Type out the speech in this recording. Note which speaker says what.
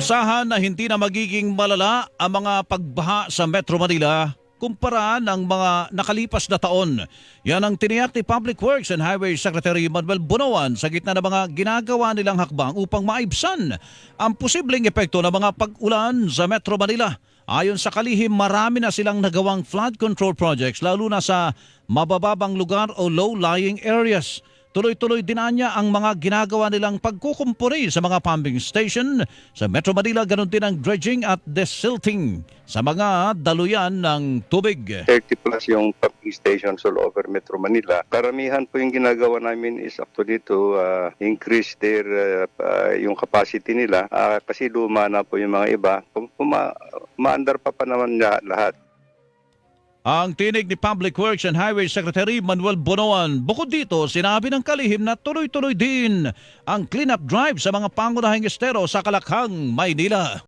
Speaker 1: Inaasahan na hindi na magiging malala ang mga pagbaha sa Metro Manila kumpara ng mga nakalipas na taon. Yan ang tiniyak ni Public Works and Highway Secretary Manuel Bunoan sa gitna ng mga ginagawa nilang hakbang upang maibsan ang posibleng epekto ng mga pag-ulan sa Metro Manila. Ayon sa kalihim, marami na silang nagawang flood control projects lalo na sa mabababang lugar o low-lying areas. Tuloy-tuloy din niya ang mga ginagawa nilang pagkukumpuni sa mga pumping station sa Metro Manila, ganun din ang dredging at desilting sa mga daluyan ng tubig.
Speaker 2: 30 plus yung pumping stations all over Metro Manila. Karamihan po yung ginagawa namin is actually to uh, increase their uh, uh, yung capacity nila uh, kasi luma na po yung mga iba. Pum- Puma, maandar pa pa naman lahat.
Speaker 1: Ang tinig ni Public Works and Highway Secretary Manuel Bonoan. Bukod dito, sinabi ng kalihim na tuloy-tuloy din ang cleanup drive sa mga pangunahing estero sa Kalakhang, Maynila.